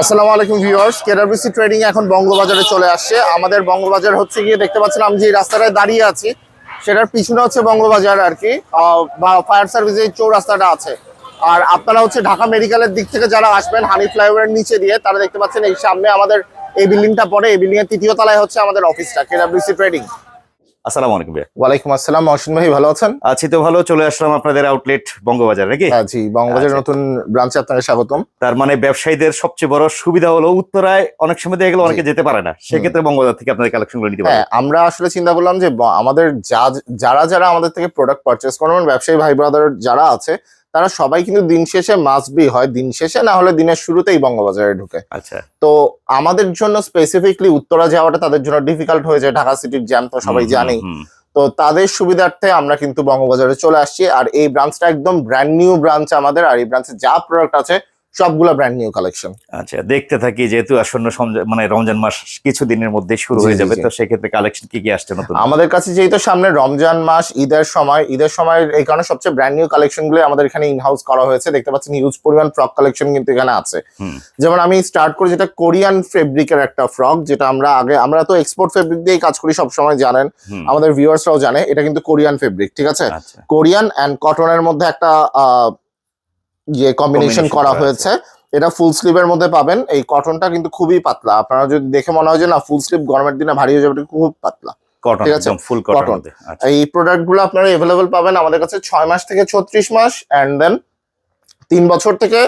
আসসালামু আলাইকুম viewers কেডারবিসি trading এখন বঙ্গবাজারে চলে আসছে। আমাদের বঙ্গবাজার হচ্ছে গিয়ে দেখতে পাচ্ছেন, আমি যে রাস্তাটায় দাঁড়িয়ে আছি, সেটার পিছনে হচ্ছে বঙ্গবাজার আর কি বা ফায়ার সার্ভিসের চৌরাস্তাটা আছে। আর আপনারা হচ্ছে ঢাকা মেডিকেলের দিক থেকে যারা আসবেন, হানি ফ্লাইওভারের নিচে দিয়ে, তারা দেখতে পাচ্ছেন এই সামনে আমাদের এই বিল্ডিংটা পড়ে, এই বিল্ডিং এর তৃতীয় তলায় হচ্ছে আমাদের অফিসটা কেডারবিসি ট্রেডিং। আসসালামু আলাইকুম ওয়ালাইকুম আসসালাম ভাই ভালো আছেন? আছি তো ভালো চলে আসলাম আপনাদের আউটলেট বঙ্গবাজার নাকি? হ্যাঁ জি বঙ্গবাজার আচ্ছা। নতুন ব্রাঞ্চে আপনাকে স্বাগতম। তার মানে ব্যবসায়ীদের সবচেয়ে বড় সুবিধা হলো উত্তরায় অনেক সময় দেখা গেলো অনেকে যেতে পারে না। সেক্ষেত্রে বঙ্গবাজার থেকে আপনাদের কালেকশনগুলো নিতে পারেন। হ্যাঁ আমরা আসলে চিন্তা করলাম যে আমাদের যা যারা যারা আমাদের থেকে প্রোডাক্ট পারচেস করবেন ব্যবসায়ী ভাই ব্রাদার যারা আছে তারা সবাই কিন্তু দিন শেষে মাসবি হয় দিন শেষে না হলে দিনের শুরুতেই বঙ্গবাজারে ঢুকে। আচ্ছা। তো আমাদের জন্য স্পেসিফিকলি উত্তরা যাওয়াটা তাদের জন্য ডিফিকাল্ট হয়ে যায় ঢাকা সিটির জ্যাম তো সবাই জানেই। তো তাদের সুবিধার্থে আমরা কিন্তু বঙ্গবাজারে চলে আসছি। আর এই ব্রাঞ্চটা একদম ব্র্যান্ড নিউ ব্রাঞ্চ আমাদের। আর এই ব্রাঞ্চে যা প্রোডাক্ট আছে সবগুলো ব্র্যান্ড নিউ কালেকশন আচ্ছা দেখতে থাকি যেহেতু আসন্ন মানে রমজান মাস কিছু দিনের মধ্যে শুরু হয়ে যাবে তো সেক্ষেত্রে কালেকশন কি কি আসছে নতুন? আমাদের কাছে যেহেতু সামনে রমজান মাস ঈদের সময় ঈদের সময় এই কারণে সবচেয়ে ব্র্যান্ড নিউ কালেকশনগুলো আমাদের এখানে ইন হাউস করা হয়েছে। দেখতে পাচ্ছেন হিউজ পরিমাণ ফ্রক কালেকশন কিন্তু এখানে আছে। যেমন আমি স্টার্ট করি যেটা কোরিয়ান ফেব্রিকের একটা ফ্রক যেটা আমরা আগে আমরা তো এক্সপোর্ট ফেব্রিক দিয়েই কাজ করি সব সময় জানেন আমাদের ভিউয়ার্সরাও জানে এটা কিন্তু কোরিয়ান ফেব্রিক ঠিক আছে? কোরিয়ান অ্যান্ড কটনের মধ্যে একটা আহ, ইয়ে কম্বিনেশন করা হয়েছে এটা ফুল স্লিভের মধ্যে পাবেন। এই কটনটা কিন্তু খুবই পাতলা। আপনারা যদি দেখে মনে হয় যে না ফুল স্লিভ গরমের দিনে ভারী হয়ে যাবে খুব পাতলা। ঠিক আছে, ফুল কটন আচ্ছা। এই প্রোডাক্টগুলো আপনারা এভেলেবল পাবেন আমাদের কাছে ছয় মাস থেকে ছত্রিশ মাস অ্যান্ড দেন তিন বছর থেকে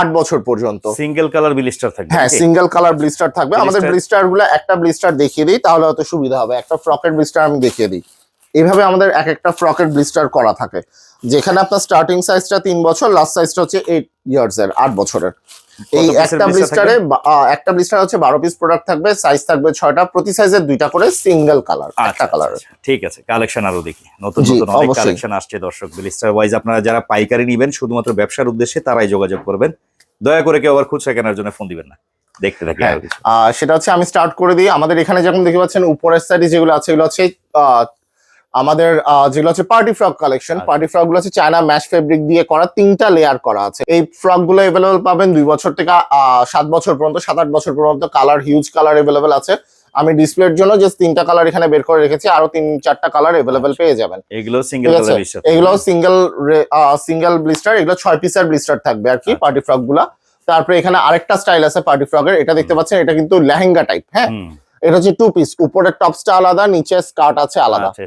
আট বছর পর্যন্ত। সিঙ্গেল কালার বিলিস্টার থাকবে হ্যাঁ সিঙ্গেল কালার ব্লিস্টার থাকবে। আমাদের ব্লিস্টারগুলো একটা ব্লিস্টার দেখিয়ে দিই তাহলে হয়তো সুবিধা হবে। একটা ফ্রকের ব্লিস্টার আমি দেখিয়ে দিই। এইভাবে আমাদের এক একটা ফ্রকের ব্লিস্টার করা থাকে। যেখানে আপনার স্টার্টিং সাইজটা তিন বছর লাস্ট সাইজটা হচ্ছে এইট ইয়ার্স এর আট বছরের। এই একটা ব্লিস্টারে একটা ব্লিস্টার হচ্ছে বারো পিস প্রোডাক্ট থাকবে সাইজ থাকবে ছয়টা প্রতি সাইজের দুইটা করে সিঙ্গেল কালার আচ্ছা, একটা কালার আচ্ছা, ঠিক আছে কালেকশন আরও দেখি। নতুন নতুন অনেক কালেকশন আসছে দর্শক বিলিস্টার ওয়াইজ আপনারা যারা পাইকারি নিবেন শুধুমাত্র ব্যবসার উদ্দেশ্যে তারাই যোগাযোগ করবেন। দয়া করে কেউ আবার খুচরা কেনার জন্য ফোন দিবেন না। দেখতে থাকি হ্যাঁ। সেটা হচ্ছে আমি স্টার্ট করে দিই। আমাদের এখানে যেমন দেখতে পাচ্ছেন উপরের সাইডে যেগুলো আছে এগুলো হচ্ছে আহ, আমাদের যেগুলো হচ্ছে পার্টি ফ্রক কালেকশন আচ্ছা। পার্টি ফ্রকগুলো হচ্ছে চায়না ম্যাশ ফেব্রিক দিয়ে করা তিনটা লেয়ার করা আছে। এই ফ্রকগুলো এভেলেবল পাবেন দুই বছর থেকে সাত বছর পর্যন্ত সাত আট বছর পর্যন্ত কালার হিউজ কালার এভেলেবল আছে। আমি ডিসপ্লের জন্য জাস্ট তিনটা কালার এখানে বের করে রেখেছি আরও তিন চারটা কালার এভেলেবল পেয়ে যাবেন। এগুলো সিঙ্গেল এগুলো সিঙ্গেল সিঙ্গেল ব্লিস্টার এগুলো ছয় পিসের ব্লিস্টার থাকবে আর কি আচ্ছা। পার্টি ফ্রকগুলা। তারপরে এখানে আরেকটা স্টাইল আছে পার্টি ফ্রকের এটা দেখতে পাচ্ছেন এটা কিন্তু লেহেঙ্গা টাইপ হ্যাঁ? এটা হচ্ছে টু পিস উপরের টপসটা আলাদা নিচে স্কার্ট আছে আলাদা। আচ্ছা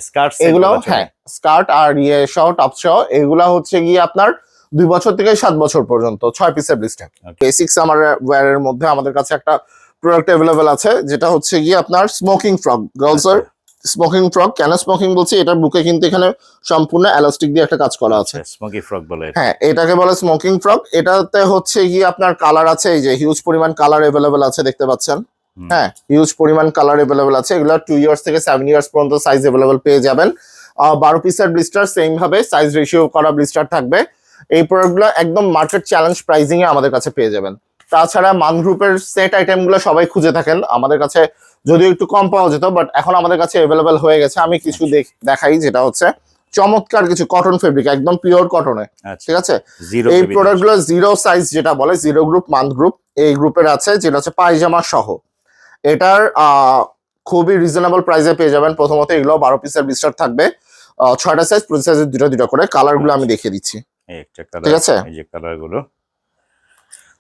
এগুলো হ্যাঁ স্কার্ট আর ইয়ে সহ টপ সহ এগুলা হচ্ছে গিয়ে আপনার দুই বছর থেকে সাত বছর পর্যন্ত ছয় পিসের ব্লিস্টার Okay. বেসিক্স আমার ওয়্যারের মধ্যে আমাদের কাছে একটা প্রোডাক্ট অ্যাভেলেবেল আছে যেটা হচ্ছে গিয়ে আপনার স্মোকিং ফ্রক গার্লস এর স্মোকিং ফ্রক কেন স্মোকিং বলছি এটার বুকে কিন্তু এখানে সম্পূর্ণ এলাস্টিক দিয়ে একটা কাজ করা আছে। স্মোকি ফ্রক বলে হ্যাঁ এটাকে বলে স্মোকিং ফ্রক এটাতে হচ্ছে গিয়ে আপনার কালার আছে এই যে হিউজ পরিমাণ কালার এভেলেবেল আছে দেখতে পাচ্ছেন। হ্যাঁ হিউজ পরিমাণ কালার এভেলেবেল আছে। এগুলো টু ইয়ার্স থেকে সেভেন ইয়ার্স পর্যন্ত সাইজ এভেলেবেল পেয়ে যাবেন। বারো পিসের ব্লিস্টার সেম ভাবে সাইজ রেশিও করা ব্লিস্টার থাকবে। এই প্রোডাক্টগুলো একদম মার্কেট চ্যালেঞ্জ প্রাইজিং এ আমাদের কাছে পেয়ে যাবেন। তাছাড়া মান গ্রুপের সেট আইটেমগুলো সবাই খুঁজে থাকেন। আমাদের কাছে যদিও একটু কম পাওয়া যেত বাট এখন আমাদের কাছে এভেলেবেল হয়ে গেছে। আমি কিছু দেখ- দেখাই যেটা হচ্ছে চমৎকার কিছু কটন ফেব্রিক একদম পিওর কটনে আচ্ছা। ঠিক আছে? এই প্রোডাক্টগুলো জিরো সাইজ যেটা বলে জিরো গ্রুপ মান্থ গ্রুপ এই গ্রুপের আছে যেটা হচ্ছে পায়জামা সহ। এটার খুবই রিজনেবল প্রাইসে পেয়ে যাবেন। প্রথমত এগুলো বারো পিসের বিস্টার থাকবে। ছয়টা সাইজ প্রতি সাইজের দুটো দুটো করে। কালারগুলো আমি দেখে দিচ্ছি। ঠিক আছে? এই যে কালার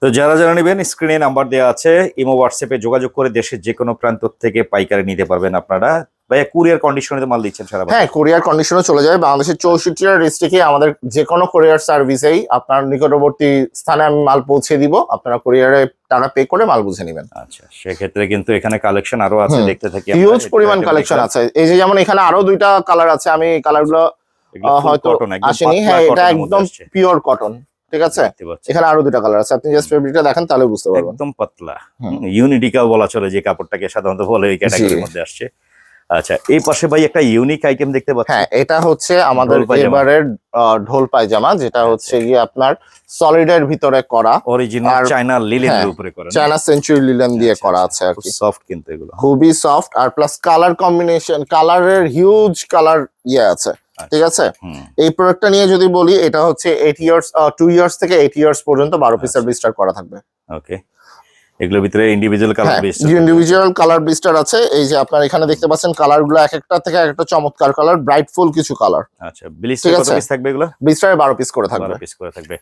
তো যারা যারা নেবেন স্ক্রিনে নাম্বার দেওয়া আছে। ইমো হোয়াটসঅ্যাপে যোগাযোগ করে দেশের যে কোনো প্রান্ত থেকে পাইকারি নিতে পারবেন আপনারা। ভাইয়া কুরিয়ার কন্ডিশনে তো মাল দিচ্ছেন সারা হ্যাঁ কোরিয়ার কন্ডিশনে চলে যায়। বাংলাদেশের চৌষট্টিটা ডিস্ট্রিক্টে আমাদের যে কোনো কোরিয়ার সার্ভিসেই আপনার নিকটবর্তী স্থানে আমি মাল পৌঁছে দিব। আপনারা কোরিয়ারে টাকা পে করে মাল বুঝে নেবেন। আচ্ছা সেক্ষেত্রে কিন্তু এখানে কালেকশন আরও আছে দেখতে থাকি হিউজ পরিমাণ কালেকশন আছে। এই যে যেমন এখানে আরও দুইটা কালার আছে আমি কালারগুলো হয়তো আসেনি। হ্যাঁ এটা একদম পিওর কটন ঠিক আছে? এখানে আরও দুটা কালার আছে। আপনি জাস্ট ফেব্রিকটা দেখেন তাহলে বুঝতে পারবেন। একদম পাতলা। ইউনিটিকা বলা চলে যে কাপড়টাকে সাধারণত বলে এই ক্যাটাগরির মধ্যে আসছে। আচ্ছা এই পাশে ভাই একটা ইউনিক আইটেম দেখতে পাচ্ছি। হ্যাঁ এটা হচ্ছে আমাদের। এবারের ঢোল পায়জামা যেটা হচ্ছে গিয়ে আপনার সলিডের ভিতরে করা। অরিজিনাল চায়না লিলেনের হ্যাঁ, উপরে করা চায়না সেঞ্চুরি লিলেন দিয়ে করা আছে আর কি। সফট কিন্তু এগুলো। খুবই সফট আর প্লাস কালার কম্বিনেশন কালারের হিউজ কালার ইয়ে আছে ঠিক আছে? এই প্রোডাক্টটা নিয়ে যদি বলি এটা হচ্ছে এইট ইয়ার্স টু ইয়ার্স থেকে এইট ইয়ার্স পর্যন্ত বারো পিসের আচ্ছা। বিস্টার করা থাকবে। ওকে এগুলোর ভিতরে ইন্ডিভিজুয়াল কালার হ্যাঁ বেস্ট ইন্ডিভিজুয়াল কালার ব্লিস্টার আছে। এই যে আপনার এখানে দেখতে পাচ্ছেন কালারগুলো এক একটা থেকে এক একটা চমৎকার কালার ব্রাইট ফুল কিছু কালার আচ্ছা ব্লিস্টার কত পিস থাকবে এগুলো? ব্লিস্টারে বারো পিস করে থাকবে। বারো পিস করে থাকবে।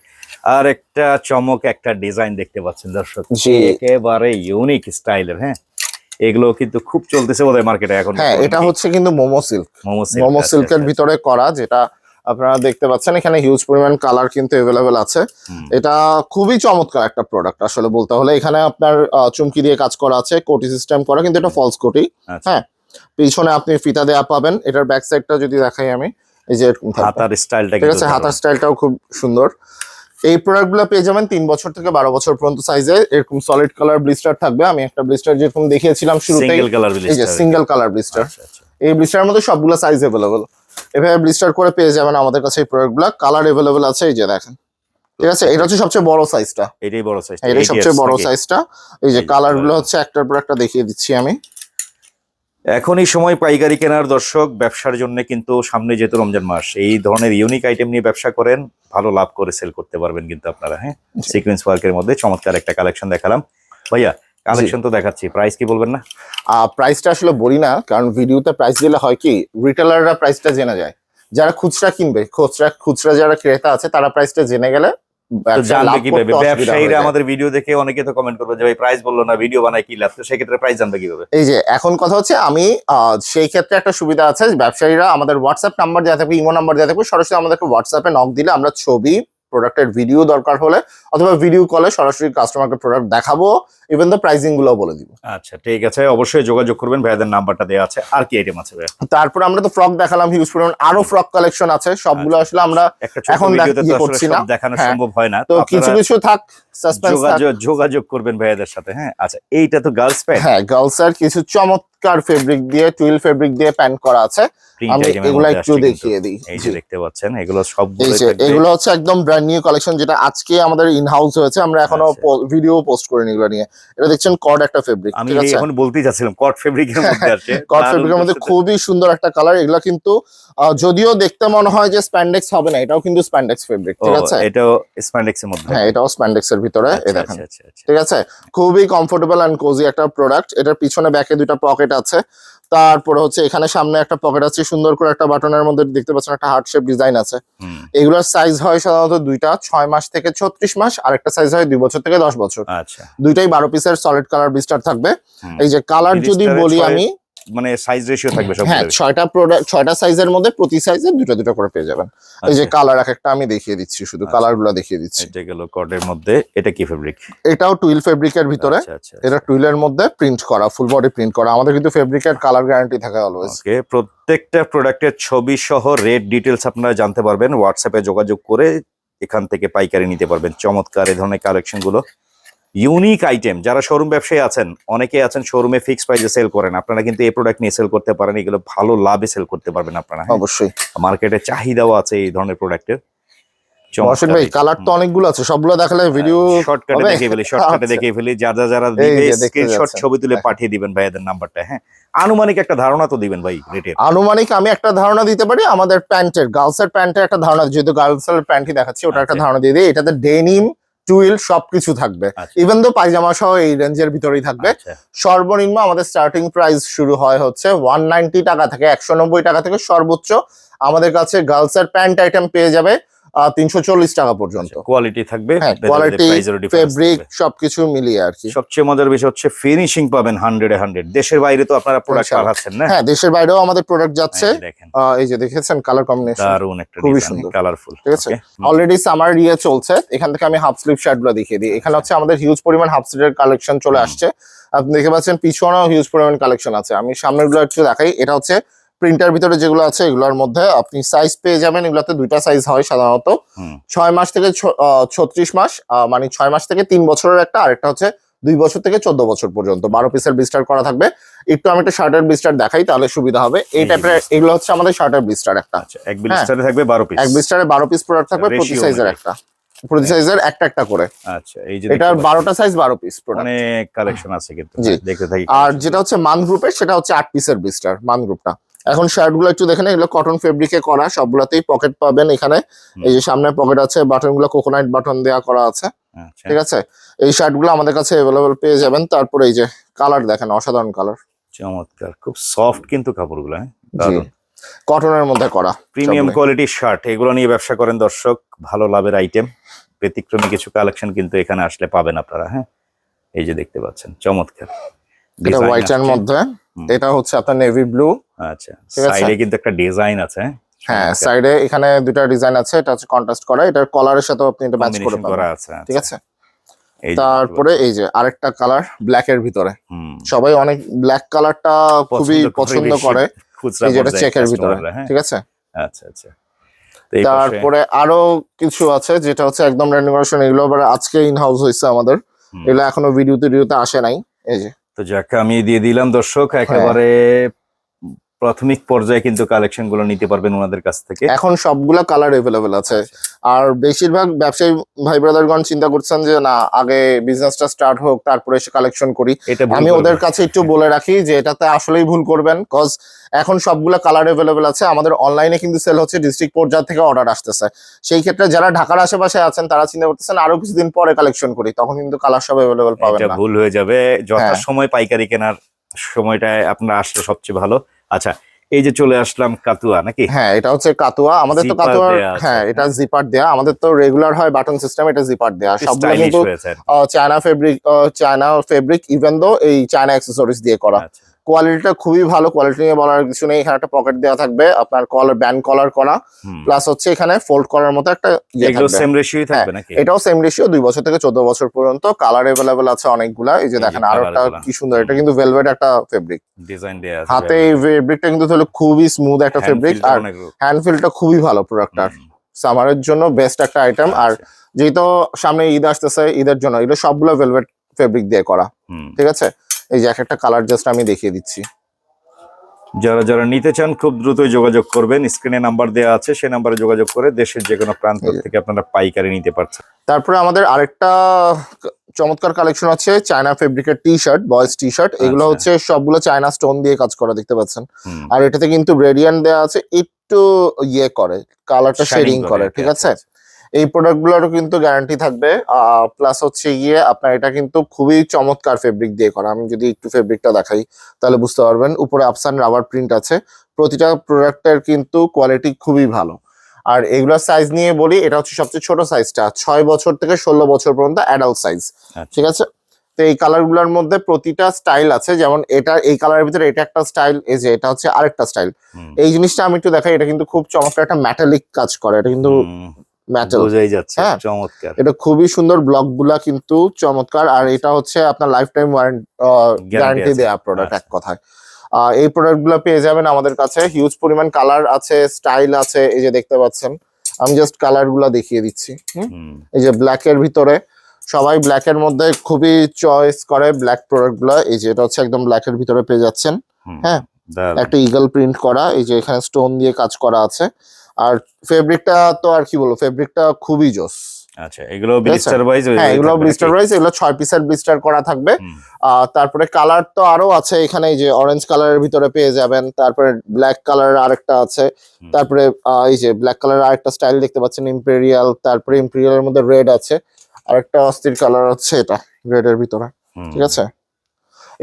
আর একটা চমক একটা ডিজাইন দেখতে পাচ্ছেন দর্শক। জি। একেবারে ইউনিক স্টাইলের হ্যাঁ? এগুলো কিন্তু খুব চলতেছে বোধহয় মার্কেটে এখন হ্যাঁ এটা হচ্ছে কিন্তু মোমো সিল্ক মোমো silk, মোমো সিল্কের ভিতরে করা যেটা আপনারা দেখতে পাচ্ছেন এখানে হিউজ পরিমাণ কালার কিন্তু এভেলেবেল আছে। এটা খুবই চমৎকার একটা প্রোডাক্ট আসলে বলতে হলে। এখানে আপনার চুমকি দিয়ে কাজ করা আছে কোটি সিস্টেম করা কিন্তু এটা ফলস কোটি। আচ্ছা। হ্যাঁ পিছনে আপনি ফিতা দেয়া পাবেন। এটার ব্যাক সাইডটা যদি দেখাই আমি এই যে হাতার স্টাইলটা ঠিক আছে হাতার স্টাইলটাও খুব সুন্দর। এই প্রোডাক্টগুলো পেয়ে যাবেন তিন বছর থেকে বারো বছর পর্যন্ত সাইজে এরকম সলিড কালার ব্লিস্টার থাকবে। আমি একটা ব্লিস্টার যেরকম দেখিয়েছিলাম শুরুতেই। Single colour single colour blister এই ব্লিস্টারের মধ্যে সবগুলো সাইজ অ্যাভেলেবল এভাবে ব্লিস্টার করে পেয়ে যাবেন আমাদের কাছে এই প্রোডাক্টগুলো কালার অ্যাভেলেবল আছে এই যে দেখেন। ঠিক আছে? এটা হচ্ছে সবচেয়ে বড় সাইজটা এটাই বড় সাইজ এটাই সবচেয়ে বড় সাইজটা এই যে কালারগুলো হচ্ছে একটার পর একটা দেখিয়ে দিচ্ছি আমি। এখনই সময় পাইকারি কেনার দর্শক ব্যবসার জন্য কিন্তু সামনে যেহেতু রমজান মাস এই ধরনের ইউনিক আইটেম নিয়ে ব্যবসা করেন ভালো লাভ করে সেল করতে পারবেন কিন্তু আপনারা হ্যাঁ? সিকোয়েন্স ওয়ার্কের মধ্যে চমৎকার একটা কালেকশন দেখালাম। ভাইয়া কালেকশন তো দেখাচ্ছি। প্রাইস কি বলবেন না? প্রাইসটা আসলে বলি না কারণ ভিডিওতে প্রাইস দিলে হয় কি রিটেলাররা প্রাইসটা জেনে যায়। যারা খুচরা কিনবে খুচরা খুচরা যারা ক্রেতা আছে তারা প্রাইসটা জেনে গেলে জানবে কীভাবে? করতে অসুবিধা ব্যবসায়ীরা আমাদের ভিডিও দেখে অনেকে তো কমেন্ট করবে যে ভাই প্রাইস বলল না ভিডিও বানায় কি লাভ? তো সেক্ষেত্রে প্রাইস জানবে কীভাবে? এই যে এখন কথা হচ্ছে আমি সেই ক্ষেত্রে একটা সুবিধা আছে ব্যবসায়ীরা আমাদের হোয়াটসঅ্যাপ নাম্বার দেওয়া থাকবে ইমো নাম্বার দেওয়া থাকবে সরাসরি আমাদেরকে হোয়াটসঅ্যাপে নক দিলে আমরা ছবি প্রোডাক্টের ভিডিও দরকার হলে অথবা ভিডিও কলে সরাসরি কাস্টমারকে প্রোডাক্ট দেখাবো ইভেন দ্য প্রাইসিংগুলো বলে দিব। আচ্ছা ঠিক আছে অবশ্যই যোগাযোগ করবেন ভাইয়াদের নাম্বারটা দেওয়া আছে আর কি আইটেম আছে তারপর আমরা তো ফ্রক দেখালাম হিউজ পরিমাণ আরও ফ্রক কালেকশন আছে সবগুলো আচ্ছা, আসলে আমরা এখন করছি না। দেখানো হ্যাঁ। সম্ভব হয় না। তো কিছু কিছু থাক সাসপেন্স যোগাযোগ করবেন ভাইয়াদের সাথে হ্যাঁ আচ্ছা এইটা তো গার্লস প্যান্ট হ্যাঁ গার্লস এর কিছু চমৎকার ফেব্রিক দিয়ে টুইল ফেব্রিক দিয়ে প্যান্ট করা আছে। আমি এগুলো একটু দেখিয়ে দিই। এই যে দেখতে পাচ্ছেন এগুলো সবগুলো এগুলো হচ্ছে একদম ব্র্যান্ড নিউ কালেকশন যেটা আজকে আমাদের ইন হাউস হয়েছে। আমরা এখনও আচ্ছা। ভিডিও পোস্ট করিনি এগুলো নিয়ে। এটা দেখছেন কড একটা ফেব্রিক ঠিক আছে? এখন বলতেই যাচ্ছিলাম কট ফেব্রিকের মধ্যে আছে কড ফেব্রিকের মধ্যে খুবই সুন্দর একটা কালার এগুলো কিন্তু যদিও দেখতে মনে হয় যে স্প্যান্ডেক্স হবে না এটাও কিন্তু স্প্যান্ডেক্স ফেব্রিক ঠিক আছে? এটাও স্প্যান্ডেক্স এর মধ্যে। হ্যাঁ এটাও স্প্যান্ডেক্স এর ভিতরে এই আচ্ছা, দেখেন। আচ্ছা, আচ্ছা, আচ্ছা। ঠিক আছে? খুবই কমফোর্টেবল এন্ড কোজি একটা প্রোডাক্ট এটার পিছনে ব্যাকে দুইটা পকেট আছে। তারপরে হচ্ছে এখানে সামনে একটা পকেট আছে সুন্দর করে একটা বাটনের মধ্যে দেখতে পাচ্ছেন একটা হার্ট শেপ ডিজাইন আছে। এগুলোর সাইজ হয় সাধারণত দুইটা ছয় মাস থেকে ছত্রিশ মাস আর একটা সাইজ হয় দুই বছর থেকে দশ বছর। আচ্ছা। দুইটাই বারো পিসের সলিড কালার বিস্টার থাকবে। এই যে কালার যদি বলি আমি মানে সাইজ রেশিও থাকবে সব হ্যাঁ ছয়টা প্রোডাক্ট ছয়টা সাইজের মধ্যে প্রতি সাইজে দুটো দুটো করে পেয়ে যাবেন। এই যে কালার এক একটা আমি দেখিয়ে দিচ্ছি শুধু আচ্ছা। কালারগুলো দেখিয়ে দিচ্ছি। এটা গেল কটের মধ্যে এটা কি ফেব্রিক এটাও টুইল ফেব্রিকের ভিতরে। আচ্ছা আচ্ছা এটা টুইলের মধ্যে প্রিন্ট করা ফুল বডি প্রিন্ট করা। আমাদের কিন্তু ফেব্রিকের কালার গ্যারান্টি থাকে অলওয়েজ ওকে প্রত্যেকটা প্রোডাক্টের ছবি সহ রেট ডিটেলস আপনারা জানতে পারবেন। হোয়াটসঅ্যাপে যোগাযোগ করে এখান থেকে পাইকারি নিতে পারবেন। চমৎকার এই ধরনের কালেকশনগুলো। ইউনিক আইটেম যারা শোরুম ব্যবসায়ী আছেন অনেকে আছেন শোরুমে ফিক্স প্রাইসে সেল করেন। আপনারা কিন্তু এই প্রোডাক্ট নিয়ে সেল করতে পারেন এগুলো ভালো লাভে সেল করতে পারবেন আপনারা হ্যাঁ? অবশ্যই। মার্কেটে চাহিদাও আছে এই ধরনের প্রোডাক্টের ভাই কালার তো অনেকগুলো আছে সবগুলো দেখালে ভিডিও শর্টকাটে? দেখে ফেলি শর্টকাটে আচ্ছা। ফেলি যারা যারা এই দিবে স্ক্রিনশট ছবি তুলে পাঠিয়ে দিবেন ভাইয়াদের নাম্বারটা হ্যাঁ? আনুমানিক একটা ধারণা তো দিবেন ভাই রেটের আনুমানিক আমি একটা ধারণা দিতে পারি আমাদের প্যান্টের গার্লসের প্যান্টের একটা ধারণা যেহেতু গার্লসের প্যান্টই দেখাচ্ছি ওটা একটা আচ্ছা। ধারণা দিয়ে দিই এটাতে ডেনিম টুইল সবকিছু থাকবে। আচ্ছা। ইভেন তো পায়জামা সহ এই রেঞ্জের ভিতরেই থাকবে। আচ্ছা। সর্বনিম্ন আমাদের স্টার্টিং প্রাইস শুরু হয় হচ্ছে ওয়ান নাইনটি টাকা থেকে একশো নব্বই টাকা থেকে সর্বোচ্চ। আমাদের কাছে গার্লস এর প্যান্ট আইটেম পেয়ে যাবে। তিনশো চল্লিশ টাকা পর্যন্ত। কোয়ালিটি থাকবে হ্যাঁ কোয়ালিটি ফেব্রিক সবকিছু মিলিয়ে আর কি। সবচেয়ে মজার বিষয় হচ্ছে ফিনিশিং পাবেন হান্ড্রেড হান্ড্রেড দেশের বাইরে তো আপনারা প্রোডাক্ট। পাঠাচ্ছেন না? হ্যাঁ দেশের বাইরেও আমাদের প্রোডাক্ট যাচ্ছে। এই যে দেখেছেন কালার কম্বিনেশন দারুণ একটা খুবই সুন্দর। কালারফুল ঠিক আছে? অলরেডি সামার ইয়ে চলছে। এখান থেকে আমি হাফ স্লিভ শার্টগুলো দেখিয়ে দিই। এখানে হচ্ছে আমাদের হিউজ পরিমাণ হাফ স্লিভের কালেকশন চলে আসছে। আপনি দেখতে পাচ্ছেন পিছনেও হিউজ পরিমাণ কালেকশন আছে। আমি সামনেরগুলো একটু দেখাই। এটা হচ্ছে প্রিন্টার ভিতরে যেগুলো আছে এগুলোর মধ্যে আপনি সাইজ পেয়ে যাবেন। এগুলোতে দুইটা সাইজ হয় সাধারণত। ছয় মাস থেকে ছত্রিশ মাস মানে ছয় মাস থেকে তিন বছরের একটা আরেকটা হচ্ছে দুই বছর থেকে চোদ্দ বছর পর্যন্ত। বারো পিসের বিস্টার করা থাকবে। একটু আমি একটা শার্টের বিস্টার দেখাই তাহলে সুবিধা হবে। এই টাইপের। এগুলো হচ্ছে আমাদের শার্টের বিস্টার একটা। আচ্ছা এক বিলিস্টারে থাকবে বারো পিস এক বিস্টারে বারো পিস প্রোডাক্ট থাকবে প্রতি সাইজের একটা। প্রতি সাইজের একটা একটা করে। আচ্ছা এই যে এটার দেখতে পাচ্ছেন, বারোটা সাইজ বারো পিস প্রোডাক্ট অনেক কালেকশন আছে কিন্তু। দেখতে থাকি। আর যেটা হচ্ছে মান গ্রুপের সেটা হচ্ছে আট পিসের বিস্টার মান গ্রুপটা এখন শার্টগুলো একটু দেখেন এগুলো কটন ফেব্রিকে করা সবগুলাতেই পকেট পাবেন এখানে। এই যে সামনে পকেট আছে বাটনগুলো কোকোনাট বাটন দেওয়া করা আছে। আচ্ছা। ঠিক আছে? এই শার্টগুলো আমাদের কাছে অ্যাভেলেবল পেয়ে যাবেন। তারপরে এই যে কালার দেখেন অসাধারণ কালার চমৎকার। খুব সফট কিন্তু কাপড়গুলো হ্যাঁ? দারুণ। কটনের মধ্যে করা প্রিমিয়াম। কোয়ালিটির শার্ট এগুলো নিয়ে ব্যবসা করেন দর্শক ভালো লাভের আইটেম ব্যতিক্রমী কিছু কালেকশন কিন্তু এখানে আসলে পাবেন আপনারা হ্যাঁ? এই যে দেখতে পাচ্ছেন চমৎকার। এটা হোয়াইট এর মধ্যে। এটা হচ্ছে আপনার নেভি ব্লু আচ্ছা সাইডে কিন্তু একটা ডিজাইন আছে। হ্যাঁ সাইডে এখানে দুটা ডিজাইন আছে এটা হচ্ছে কন্ট্রাস্ট করা। এটার কলারের সাথে আপনি এটা ম্যাচ করে পাবেন। ঠিক আচ্ছা। আছে? তারপরে এই যে আরেকটা কালার ব্ল্যাক এর ভিতরে। সবাই অনেক ব্ল্যাক কালারটা খুবই পছন্দ করে। এই যেটা চেকের ভিতরে হ্যাঁ। ঠিক আছে? আচ্ছা আচ্ছা। তারপরে আরও কিছু আছে যেটা হচ্ছে একদম রেনিমেশন এগুলো আবার আজকে ইন হাউস হয়েছে আমাদের। এগুলো এখনও ভিডিও টিডিওতে আসে নাই। এই যে। তো যাক আমি দিয়ে দিলাম দর্শক হ্যাঁ। একেবারে প্রাথমিক পর্যায়ে কিন্তু কালেকশনগুলো নিতে পারবেন ওনাদের কাছ থেকে। এখন সবগুলা কালার এভেলেবেল আছে। আর বেশিরভাগ ব্যবসায়ী ভাই ব্রাদারগণ চিন্তা করছেন যে না আগে বিজনেসটা স্টার্ট হোক তারপরে এসে কালেকশন করি। এটা আমি ওদের কাছে একটু বলে রাখি যে এটাতে আসলেই ভুল করবেন কজ এখন সবগুলা কালার এভেলেবেল আছে। আমাদের অনলাইনে কিন্তু সেল হচ্ছে ডিস্ট্রিক্ট পর্যায় থেকে অর্ডার আসতেছে। সেই ক্ষেত্রে যারা ঢাকার আশেপাশে আছেন তারা চিন্তা করতেছেন আরও কিছুদিন পরে কালেকশন করি। তখন কিন্তু কালার সব এভেলেবেল পাবেন ভুল হয়ে যাবে। যথা হ্যাঁ। সময় পাইকারি কেনার সময়টায় আপনার আসলে সবচেয়ে ভালো। আচ্ছা এই যে চলে আসলাম কাতুয়া নাকি? হ্যাঁ এটা হচ্ছে কাতুয়া। আমাদের তো কাতুয়া হ্যাঁ এটা জিপার দেয়া। আমাদের তো রেগুলার হয় বাটন সিস্টেম এটা জিপার দেয়া। সবগুলো কিন্তু China fabric China fabric even though এই চায়না অ্যাক্সেসরিজ দিয়ে করা। আচ্ছা। কোয়ালিটিটা খুবই ভালো কোয়ালিটি নিয়ে বলার কিছু নেই এখানে একটা পকেট দেওয়া থাকবে আপনার কলার ব্যান্ড কলার করা প্লাস হচ্ছে এখানে ফোল্ড করার মতো একটা ইয়ে সেম রেশিওই থাকবে নাকি? এটাও সেম রেশিও দুই বছর থেকে চোদ্দ বছর পর্যন্ত কালার এভেলেবেল আছে অনেকগুলা এই যে দেখেন আরও একটা কি সুন্দর এটা কিন্তু ভেলভেট একটা ফেব্রিক ডিজাইন দেয়া আছে হাতে এই ফেব্রিকটা কিন্তু তাহলে খুবই স্মুথ একটা ফেব্রিক আর হ্যান্ড ফিলটা খুবই ভালো প্রোডাক্টটার সামারের জন্য বেস্ট একটা আইটেম আর আচ্ছা, যেহেতু সামনে ঈদ আসতেছে ঈদের জন্য এটা সবগুলো ভেলভেট ফেব্রিক দিয়ে করা। ঠিক আছে? এই যে এক একটা কালার জাস্ট আমি দেখিয়ে দিচ্ছি। যারা যারা নিতে চান খুব দ্রুতই যোগাযোগ করবেন। স্ক্রিনে নাম্বার দেওয়া আছে সেই নাম্বারে যোগাযোগ করে দেশের যে কোনো প্রান্ত থেকে আপনারা পাইকারি নিতে পারছেন। তারপরে আমাদের আরেকটা চমৎকার কালেকশন আছে চায়না ফেব্রিকের T shirt boys T shirt এগুলো আচ্ছা। হচ্ছে সবগুলো চায়না স্টোন দিয়ে কাজ করা দেখতে পাচ্ছেন। আর এটাতে কিন্তু রেডিয়ান্ট দেওয়া আছে একটু ইয়ে করে কালারটা শেডিং করে ঠিক আছে? এই প্রোডাক্টগুলোরও কিন্তু গ্যারান্টি থাকবে। প্লাস হচ্ছে গিয়ে আপনার এটা কিন্তু খুবই চমৎকার ফেব্রিক দিয়ে করা। আমি যদি একটু ফেব্রিকটা দেখাই তাহলে বুঝতে পারবেন। উপরে আপসান রাবার প্রিন্ট আছে। প্রতিটা প্রোডাক্টের কিন্তু কোয়ালিটি খুবই ভালো। আর এগুলোর সাইজ নিয়ে বলি এটা হচ্ছে সবচেয়ে ছোট সাইজটা ছয় বছর থেকে ষোলো বছর পর্যন্ত অ্যাডাল্ট সাইজ আচ্ছা। ঠিক আছে? তো এই কালারগুলোর মধ্যে প্রতিটা স্টাইল আছে। যেমন এটা এই কালারের ভিতরে এটা একটা স্টাইল এই যে এটা হচ্ছে আরেকটা স্টাইল এই জিনিসটা আমি একটু দেখাই এটা কিন্তু খুব চমৎকার একটা ম্যাটালিক কাজ করে। এটা কিন্তু হুম, মেটাল বোঝাই যাচ্ছে হ্যাঁ। চমৎকার এটা খুবই সুন্দর ব্লকগুলা কিন্তু চমৎকার আর এটা হচ্ছে আপনার লাইফ টাইম গ্যারান্টি। দেয়া প্রোডাক্ট এক আচ্ছা। কথায় এই প্রোডাক্টগুলো পেয়ে যাবেন আমাদের কাছে হিউজ পরিমাণ কালার আছে স্টাইল আছে এই যে দেখতে পাচ্ছেন আমি জাস্ট কালারগুলা দেখিয়ে দিচ্ছি এই যে ব্ল্যাক এর ভিতরে সবাই ব্ল্যাক এর মধ্যে খুবই চয়েস করে ব্ল্যাক প্রোডাক্টগুলো এই যে এটা হচ্ছে একদম ব্ল্যাক এর ভিতরে পেয়ে যাচ্ছেন হ্যাঁ। একটা ইগল প্রিন্ট করা এই যে এখানে স্টোন দিয়ে কাজ করা আছে। আর ফেব্রিকটা তো আর কি বলব ফেব্রিকটা খুবই জোস। আচ্ছা এগুলো ব্লিস্টার ওয়াইজ হ্যাঁ এগুলো ব্লিস্টার ওয়াইজ এগুলো ছয় পিসের ব্লিস্টার করা থাকবে। তারপরে কালার তো আরও আছে এখানে এই যে অরেঞ্জ কালারের ভিতরে পেয়ে যাবেন। তারপরে ব্ল্যাক কালারের আরেকটা আছে। তারপরে এই যে ব্ল্যাক কালারের আরেকটা স্টাইল দেখতে পাচ্ছেন ইম্পেরিয়াল তারপরে ইম্পেরিয়ালের মধ্যে রেড আছে। আরেকটা অস্থির কালার হচ্ছে এটা রেড এর ভিতরে। ঠিক আছে?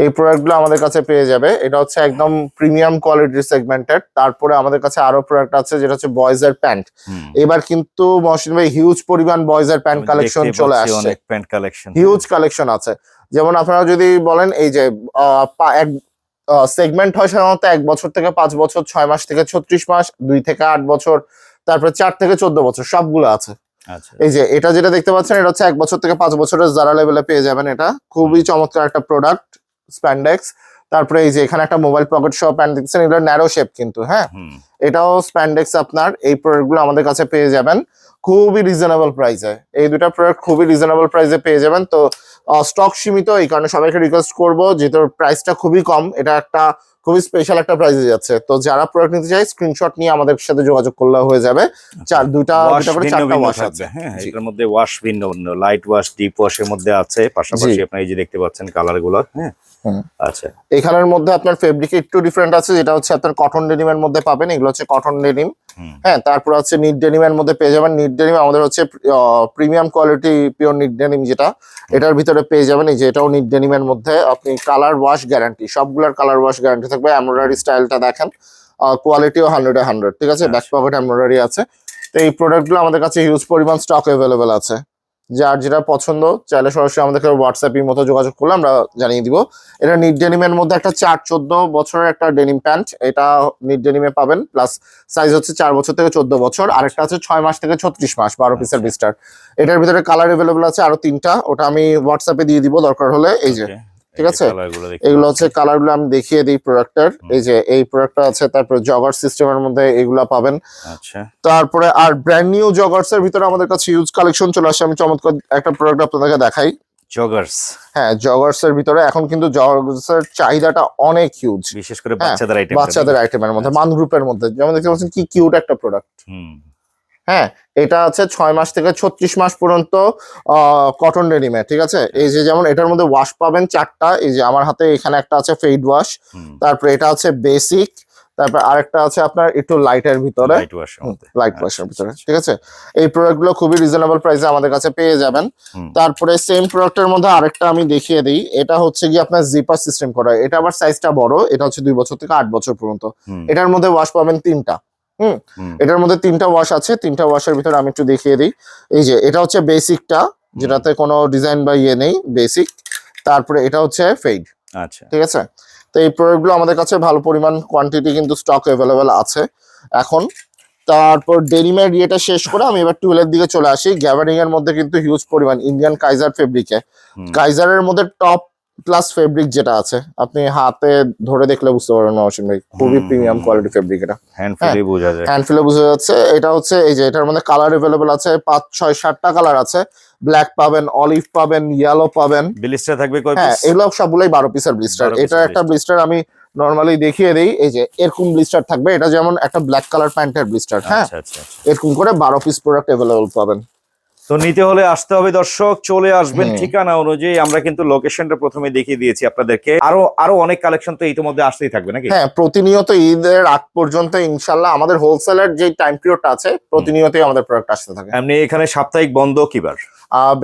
এই প্রোডাক্টগুলো আমাদের কাছে পেয়ে যাবে। এটা হচ্ছে একদম প্রিমিয়াম কোয়ালিটির সেগমেন্টেড তারপরে আমাদের কাছে আরও প্রোডাক্ট আছে যেটা হচ্ছে বয়েজ এর প্যান্ট এবার কিন্তু মহসিন ভাই হিউজ পরিমাণ বয়েজ এর প্যান্ট কালেকশন চলে আসছে। প্যান্ট কালেকশন হিউজ কালেকশন আছে। যেমন আপনারা যদি বলেন এই যে এক সেগমেন্ট হয় সাধারণত এক বছর থেকে পাঁচ বছর ছয় মাস থেকে ছত্রিশ মাস দুই থেকে আট বছর তারপরে চার থেকে চোদ্দ বছর সবগুলো আছে। আচ্ছা। এই যে এটা যেটা দেখতে পাচ্ছেন এটা হচ্ছে এক বছর থেকে পাঁচ বছরের যারা লেভেলে পেয়ে যাবেন এটা। খুবই চমৎকার একটা প্রোডাক্ট স্প্যান্ডেক্স তারপরে এই যে এখানে একটা মোবাইল পকেট সহ প্যান্ট দেখছেন এগুলো ন্যারো শেপ কিন্তু হ্যাঁ? এটাও স্প্যান্ডেক্স আপনার এই প্রোডাক্টগুলো আমাদের কাছে পেয়ে যাবেন খুবই রিজনেবল প্রাইসে এই দুটা প্রোডাক্ট খুবই রিজনেবল প্রাইসে পেয়ে যাবেন। তো স্টক সীমিত এই কারণে সবাইকে রিকোয়েস্ট করব যেহেতু প্রাইসটা খুবই কম এটা একটা খুবই স্পেশাল একটা প্রাইসে যাচ্ছে। তো যারা প্রোডাক্ট নিতে চাই স্ক্রিনশট নিয়ে আমাদের সাথে যোগাযোগ করলে হয়ে যাবে। চার দুটা দুইটা করে চারটা ওয়াশ আছে। হ্যাঁ। এটার মধ্যে ওয়াশ ভিন্ন ভিন্ন লাইট ওয়াশ ডিপ ওয়াশের মধ্যে আছে পাশাপাশি। আপনি এই যে দেখতে পাচ্ছেন কালারগুলো হ্যাঁ। আচ্ছা। এখানের মধ্যে আপনার ফেব্রিক একটু ডিফারেন্ট আছে যেটা হচ্ছে আপনার কটন ডেনিমের মধ্যে পাবেন এগুলো হচ্ছে কটন ডেনিম হ্যাঁ তারপর হচ্ছে নিট ডেনিমের মধ্যে পেয়ে যাবেন। নিট ডেনিম আমাদের হচ্ছে premium quality pure knit denim যেটা এটার ভিতরে পেয়ে যাবেন। এই যে এটাও নিট ডেনিমের মধ্যে আপনি কালার ওয়াশ গ্যারান্টি সবগুলোর কালার ওয়াশ গ্যারান্টি থাকবে। এমব্রয়ডারি স্টাইলটা দেখেন কোয়ালিটিও হান্ড্রেডে হান্ড্রেড ঠিক আছে? ব্যাক পকেট এমব্রয়ডারি আছে। তো এই প্রোডাক্টগুলো আমাদের কাছে হিউজ পরিমাণ স্টক অ্যাভেলেবেল আছে। যার যেটা পছন্দ, চাইলে সরাসরি আমাদেরকে হোয়াটসঅ্যাপের মতো যোগাযোগ করলে আমরা জানিয়ে দিব। এটা নিট ডেনিমের মধ্যে একটা চার চোদ্দ বছরের একটা ডেনিম প্যান্ট এটা নিট ডেনিমে পাবেন। প্লাস সাইজ হচ্ছে চার বছর থেকে চোদ্দ বছর, আরেকটা আছে ছয় মাস থেকে ছত্রিশ মাস, বারো পিসের বিস্টার এটার ভিতরে কালার অ্যাভেলেবল আছে আরও তিনটা, ওটা আমি হোয়াটসঅ্যাপে দিয়ে দিব, দরকার হলে এই যে ঠিক আছে? গুলো এগুলো। হচ্ছে কালারগুলো আমি দেখিয়ে দিই প্রোডাক্টের এই যে এই প্রোডাক্টটা আছে তারপরে জগার সিস্টেমের মধ্যে এগুলা পাবেন। আচ্ছা। তারপরে আর ব্র্যান্ড নিউ জগার্স এর ভিতরে আমাদের কাছে ইউজ কালেকশন চলে আসে। আমি চমৎকার একটা প্রোডাক্ট আপনাদেরকে দেখাই। জগার্স হ্যাঁ জগার্স এর ভিতরে এখন কিন্তু জগার্স এর চাহিদাটা অনেক হিউজ বিশেষ করে হ্যাঁ, বাচ্চাদের আইটেম বাচ্চাদের আইটেমের মধ্যে মান গ্রুপের মধ্যে। যেমন দেখতে পাচ্ছেন কি কিউট একটা প্রোডাক্ট হুম। হ্যাঁ এটা আছে ছয় মাস থেকে ছত্রিশ মাস পর্যন্ত কটন রেডিমেড ঠিক আছে? এই যে যেমন এটার মধ্যে ওয়াশ পাবেন চারটা এই যে আমার হাতে এখানে একটা আছে ফেড ওয়াশ তারপরে এটা আছে বেসিক তারপর আরেকটা আছে আপনার একটু লাইটের ভিতরে। লাইট ওয়াশের আচ্ছা, ভিতরে আচ্ছা, ঠিক আছে? এই প্রোডাক্টগুলো খুবই রিজনেবল প্রাইসে আমাদের কাছে পেয়ে যাবেন। তারপরে সেম প্রোডাক্টের মধ্যে আরেকটা আমি দেখিয়ে দিই। এটা হচ্ছে কি আপনার জিপার সিস্টেম করা। এটা আবার সাইজটা বড় এটা হচ্ছে দুই বছর থেকে আট বছর পর্যন্ত। এটার মধ্যে ওয়াশ পাবেন তিনটা। হুম, এটার মধ্যে তিনটা ওয়াশ আছে তিনটা ওয়াশের ভিতরে আমি একটু দেখিয়ে দিই। এই যে এটা হচ্ছে বেসিকটা যেটাতে কোনো ডিজাইন বা ইয়ে নেই বেসিক তারপরে এটা হচ্ছে ফেড আচ্ছা। ঠিক আছে? তো এই প্রোডাক্টগুলো আমাদের কাছে ভালো পরিমাণ কোয়ান্টিটি কিন্তু স্টক অ্যাভেলেবেল আছে। এখন তারপর ডেনিমের ইয়েটা শেষ করে আমি এবার টুয়েলের দিকে চলে আসি। গ্যাভারিং এর মধ্যে কিন্তু হিউজ পরিমাণ ইন্ডিয়ান কাইজার ফেব্রিকে কাইজারের মধ্যে টপ ক্লাস ফেব্রিক যেটা আছে আপনি হাতে ধরে দেখলে বুঝতে পারবেন মহসিন ভাই খুবই প্রিমিয়াম কোয়ালিটি ফেব্রিক এটা। হ্যান্ড ফিলে বোঝা যায়। হ্যান্ড ফিলে বোঝা যাচ্ছে। এটা হচ্ছে এই যে এটার মধ্যে কালার অ্যাভেলেবেল আছে পাঁচ ছয় সাতটা কালার আছে। ব্ল্যাক পাবেন অলিভ পাবেন ইয়েলো পাবেন। বিলিস্টার থাকবে কয় হ্যাঁ এগুলো সবগুলোই বারো পিসের ব্লিস্টার এটা একটা ব্লিস্টার আমি নর্মালি দেখিয়ে দিই। এই যে এরকম ব্লিস্টার থাকবে। এটা যেমন একটা ব্ল্যাক কালার প্যান্টের ব্লিস্টার হ্যাঁ। আচ্ছা আচ্ছা। এরকম করে বারো পিস প্রোডাক্ট অ্যাভেলেবল পাবেন। তো নিতে হলে আসতে হবে দর্শক চলে আসবেন ঠিকানা অনুযায়ী। আমরা কিন্তু লোকেশনটা প্রথমে দেখিয়ে দিয়েছি আপনাদেরকে। আরও আরও অনেক কালেকশন তো ইতিমধ্যে আসতেই থাকবে নাকি? হ্যাঁ প্রতিনিয়ত ঈদের আগ পর্যন্ত ইনশাল্লাহ আমাদের হোলসেলের যে টাইম পিরিয়ডটা আছে প্রতিনিয়তই আমাদের প্রোডাক্ট আসতে থাকে। এমনি এখানে সাপ্তাহিক বন্ধ কিবার?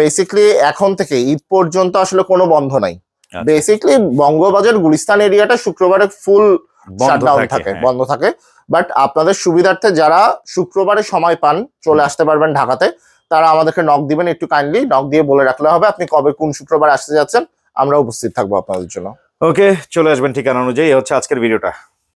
বেসিকলি এখন থেকে ঈদ পর্যন্ত আসলে কোনো বন্ধ নাই। আচ্ছা। বেসিকলি বঙ্গবাজার গুলিস্তান এরিয়াটা শুক্রবারে ফুল শাটডাউন থাকে, থাকে হ্যাঁ। বন্ধ থাকে। বাট আপনাদের সুবিধার্থে যারা শুক্রবারে সময় পান চলে আসতে পারবেন ঢাকাতে। তারা আমাদেরকে নক দিবেন, একটু কাইন্ডলি নক দিয়ে বলে রাখলে হবে। আপনি কবে কোন শুক্রবার আসতে যাচ্ছেন, আমরা উপস্থিত থাকব আপনাদের জন্য। ওকে চলে আসবেন ঠিকানা অনুযায়ী। হচ্ছে আজকের ভিডিওটা।